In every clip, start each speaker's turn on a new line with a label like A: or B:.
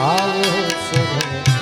A: આવો સરો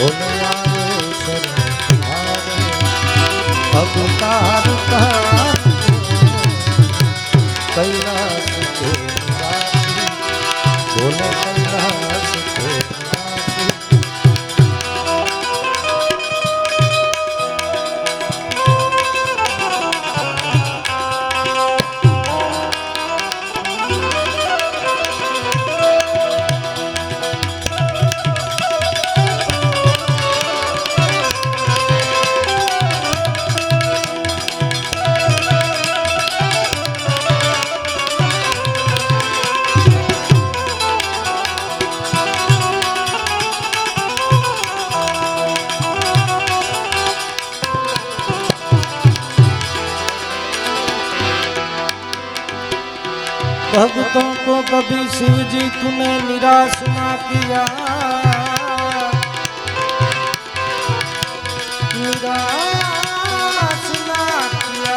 A: Bueno. भक्तों को कभी शिव जी तुमने निराश ना किया। निराश ना किया,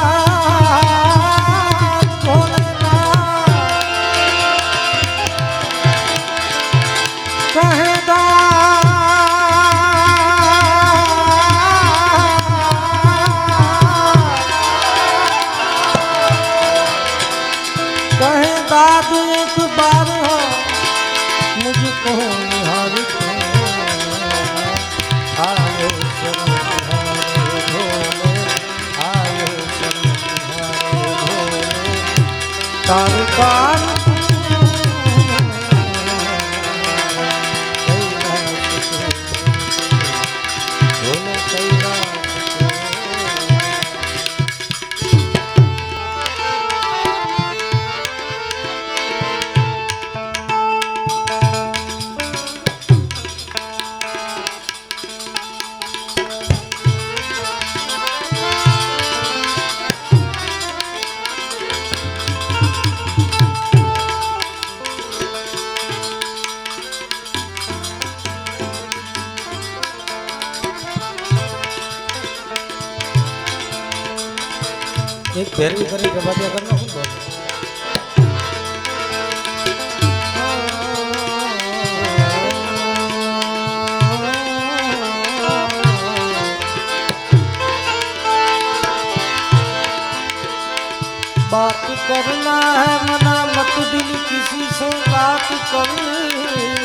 A: एक फेर भी करें दबा दिया करना, हूँ बहुत बात करना है, मना मत दिल किसी से बात करना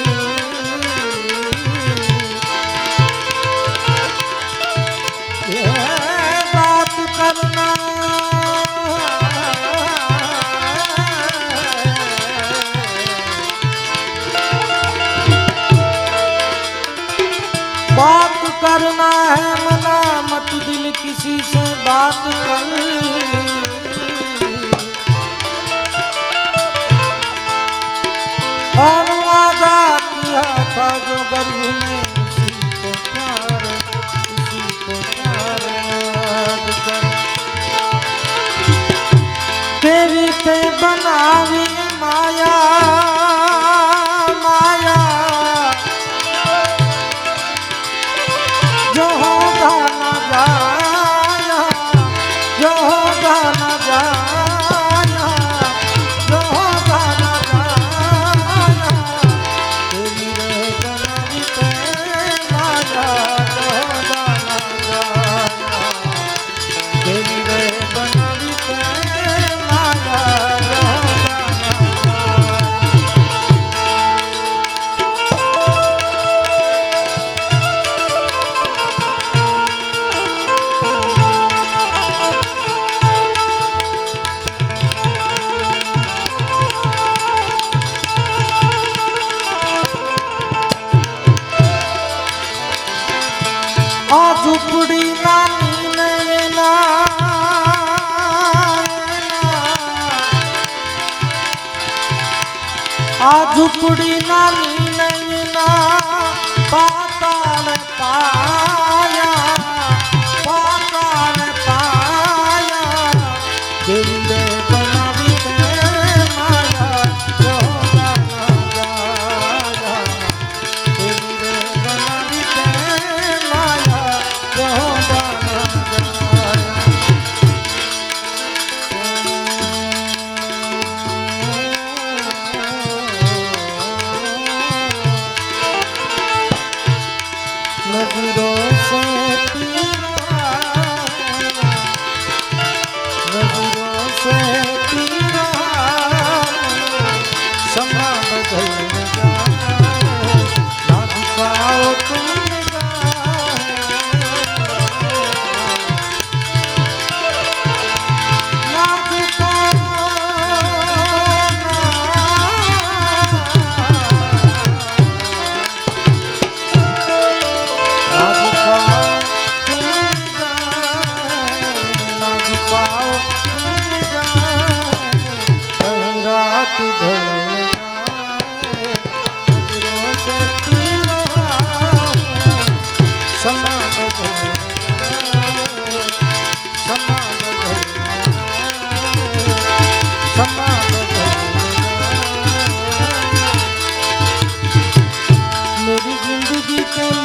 A: Carlos Romero. ঝুপড়ি নানি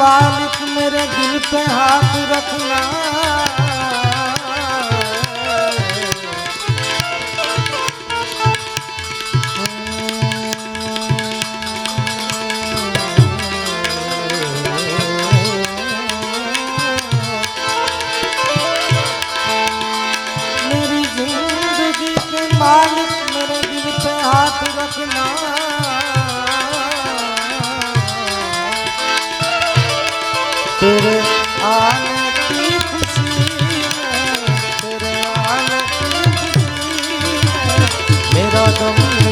A: मालिक मेरे दिल पे हाथ रखना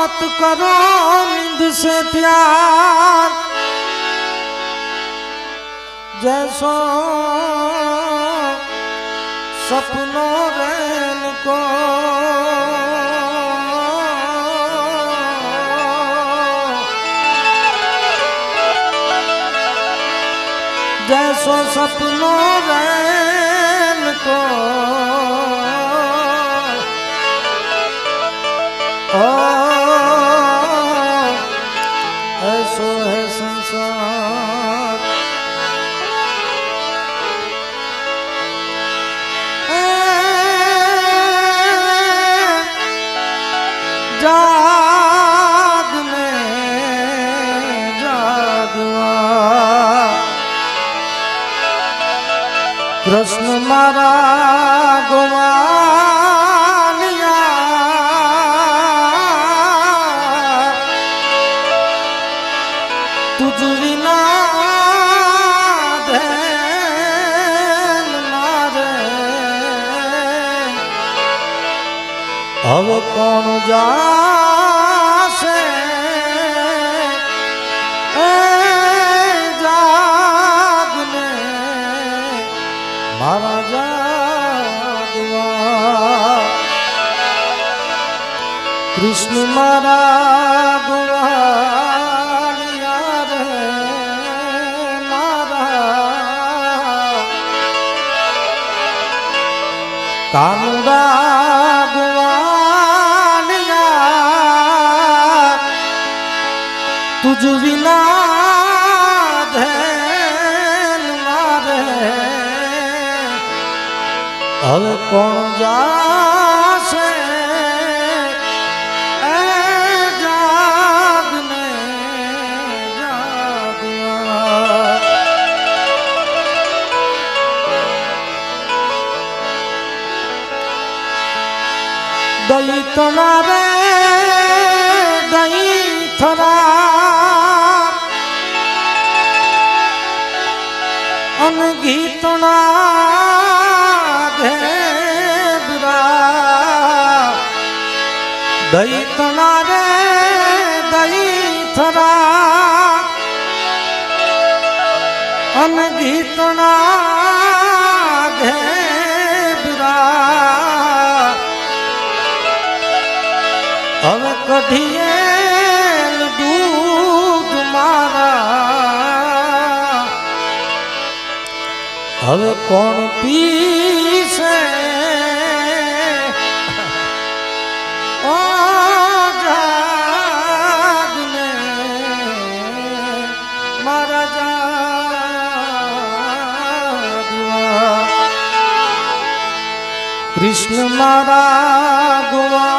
A: મત કરો નિંદ સે પ્યાર. જૈસો સપનો રેન કો. જૈસો સપનો રેન કો. Oh કૃષ્ણ મારા ગુવાળિયા રે મારા. કાનુડા ગુવાળિયા તુજ વિના ધેન મારે હવે કોણ જાશે દઈ તણારે દઈ થરા અન ગીતણા હવે કોણ પીશે ઓ જાગને મારા જાગવા કૃષ્ણ મારા ગુવાલિયા